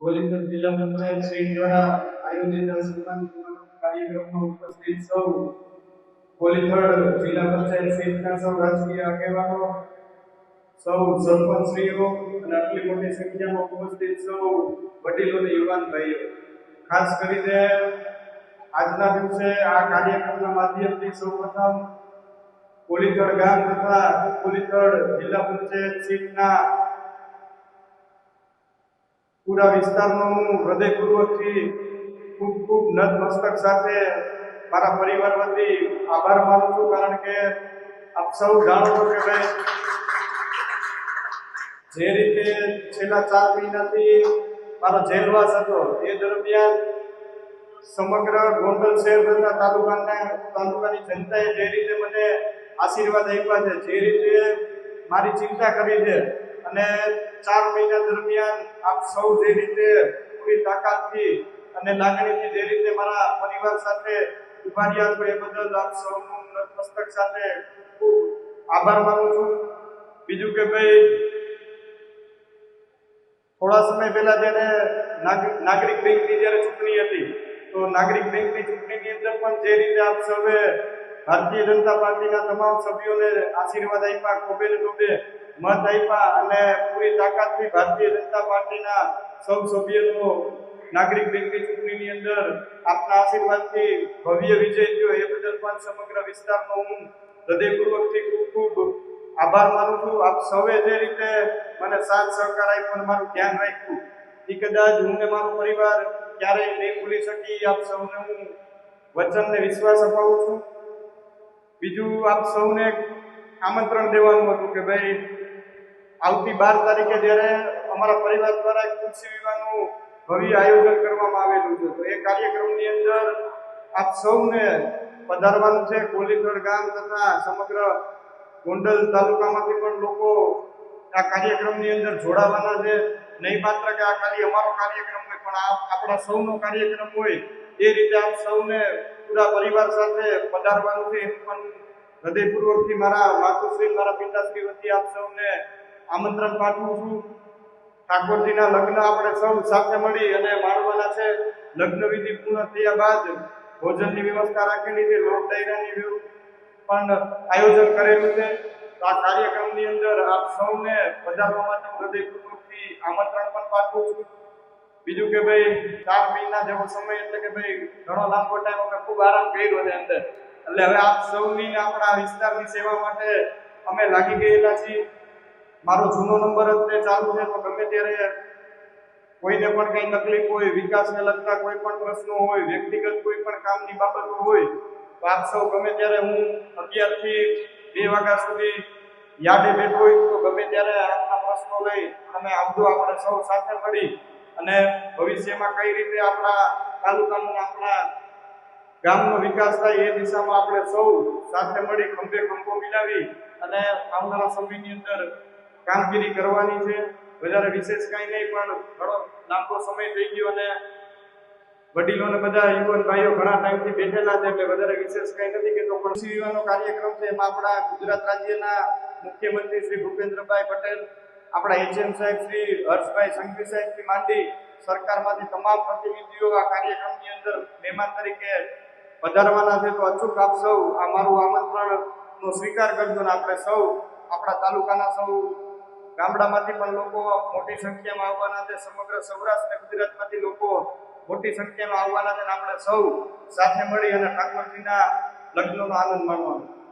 Police જિલ્લા પંચાયત શ્રી દ્વારા આયોજિત સન્માન કાર્યક્રમમાં ઉપસ્થિત સૌ પોલીથડ જિલ્લા પંચાયત સહિતના સૌ રાજકીય આગેવાનો, સૌ સરપંચશ્રીઓ અને આટલી મોટી સંખ્યામાં ઉપસ્થિત સૌ વડીલો અને યુવાન ભાઈઓ. ખાસ કરીને આજના દિવસે આ કાર્યક્રમના માધ્યમથી સૌપ્રથમ પોલીથડ ગામ તથા પોલીથડ જિલ્લા પંચાયત સીટના પૂરા વિસ્તારનો હું હૃદયપૂર્વકથી ખૂબ ખૂબ નતમસ્તક સાથે મારા પરિવાર વતી આભાર માનું છું, કારણ કે આપ સૌ જાણો છો કે ભાઈ, જે રીતે છેલ્લા ચાર મહિનાથી મારો જેલવાસ હતો, એ દરમિયાન સમગ્ર ગોંડલ શહેર તથા તાલુકાના તાલુકાની જનતાએ જે રીતે મને આશીર્વાદ આપ્યા છે, જે રીતે મારી ચિંતા કરી છે, અને ચાર મહિના દરમિયાન આપ સૌ જે રીતે પૂરી તાકાતથી અને લાગણીથી જે રીતે મારા પરિવાર સાથે ઊભા છો એ બદલ આપ સૌનું મસ્તક સાથે ખૂબ આભાર માનું છું. બીજું કે ભાઈ, થોડા સમય પહેલા જ્યારે નાગરિક નાગરિક બેંકની જ્યારે ચૂંટણી હતી, તો નાગરિક બેંકની ચૂંટણીની અંદર પણ જે રીતે આપ સૌએ ભારતીય જનતા પાર્ટીના તમામ સભ્યોને આશીર્વાદ આપ્યા ખોબે ને ખોબે મત આપ્યા અને પૂરી તાકાતથી ભારતીય જનતા પાર્ટીના સૌ સભ્યનો નાગરિક બેંકની ચૂંટણીની અંદર આપના આશીર્વાદથી ભવ્ય વિજય થયો. એ બદલ પણ સમગ્ર વિસ્તારનો હું હૃદયપૂર્વકથી ખૂબ ખૂબ આભાર માનું છું. આપ સૌએ જે રીતે મને સાથ સહકાર આપ્યો અને મારું ધ્યાન રાખ્યું, એ કદાચ હું ને મારો પરિવાર ક્યારેય નહીં ભૂલી શકી આપ સૌને હું વચનને વિશ્વાસ અપાવું છું. બીજું, આપ સૌને આમંત્રણ દેવાનું હતું કે ભાઈ આવતી બાર તારીખે જ્યારે અમારા પરિવાર દ્વારા કૃષિ વિવાહનું ભવ્ય આયોજન કરવામાં આવેલું છે. તો એ કાર્યક્રમની અંદર આપ સૌને પધારવાનું છે. કોલીથડ ગામ તથા સમગ્ર ગોંડલ તાલુકામાંથી પણ લોકો આ કાર્યક્રમની અંદર જોડાવાના છે. નહીં માત્ર કે આ ખાલી અમારો કાર્યક્રમ હોય, પણ આપણા સૌનો કાર્યક્રમ હોય, એ રીતે આપ સૌને પૂરા પરિવાર સાથે પધારવાનું છે. એમ પણ હૃદયપૂર્વકથી મારા માતુશ્રી, મારા પિતાશ્રી વતી આપ સૌને આમંત્રણ પાઠવું છું. ઠાકોરજીના લગ્ન આપણે સૌ સાથે મળી અને માણવાના છે. લગ્ન વિધિ પૂર્ણ થયા બાદ ભોજનની વ્યવસ્થા રાખેલી છે લોક ડાયરાની પણ આયોજન કરેલું છે. તો આ કાર્યક્રમની અંદર આપ સૌને પધારવા માટે હૃદયપૂર્વકથી આમંત્રણ પણ પાઠવું છું. બીજું કે ભાઈ, ચાર મહિના જેવો સમય એટલે કે ભાઈ, ઘણો લાંબો ટાઈમ અમે ખૂબ આરામ કર્યો છે અંદર. એટલે હવે આપ સૌની આપણા વિસ્તારની સેવા માટે અમે લાગી ગયેલા છીએ. મારો જૂનો નંબર તે ચાલુ છે, તો ગમે ત્યારે કોઈને પણ કંઈ તકલીફ હોય, વિકાસને લગતા કોઈ પણ પ્રશ્નો હોય, વ્યક્તિગત કોઈ પણ કામની બાબતો હોય, તો આપ સૌ ગમે ત્યારે હું અગિયારથી બે વાગ્યા સુધી યાદે બેઠો હોય તો ગમે ત્યારે આપના પ્રશ્નો લઈ અને આવજો આપણે સૌ સાથે મળી અને ભવિષ્યમાં કઈ રીતે આપણા તાલુકાનો આપણા ગામનો વિકાસ થાય એ દિશામાં આપણે સૌ સાથે મળી, ખંભે ખંભો મિલાવી અને આવનારા સમયની અંદર કામગીરી કરવાની છે. વધારે વિશેષ કાંઈ નહીં, પણ ઘણો લાંબો સમય થઈ ગયો અને વડીલો ને બધા યુવાન ભાઈઓ ઘણા ટાઈમથી બેઠેલા છે એટલે વધારે વિશેષ કંઈ નથી કે તો પણ વિવાહનો કાર્યક્રમ છે. એમાં આપણા ગુજરાત રાજ્યના મુખ્યમંત્રી શ્રી ભૂપેન્દ્રભાઈ પટેલ, આપણા એચએમ સાહેબ શ્રી હર્ષભાઈ સંઘવી સાહેબથી માંડી, સરકારમાંથી તમામ પ્રતિનિધિઓ આ કાર્યક્રમની અંદર મહેમાન તરીકે પધારવાના છે. તો અચૂક આપ સૌ આ મારું આમંત્રણનો સ્વીકાર કરજો ને આપણે સૌ આપણા તાલુકાના સૌ ગામડામાંથી પણ લોકો મોટી સંખ્યામાં આવવાના છે. સમગ્ર સૌરાષ્ટ્ર ગુજરાતમાંથી લોકો મોટી સંખ્યામાં આવવાના છે આપણે સૌ સાથે મળી અને ઠાકોરજીના લગ્નનો આનંદ માણવાનો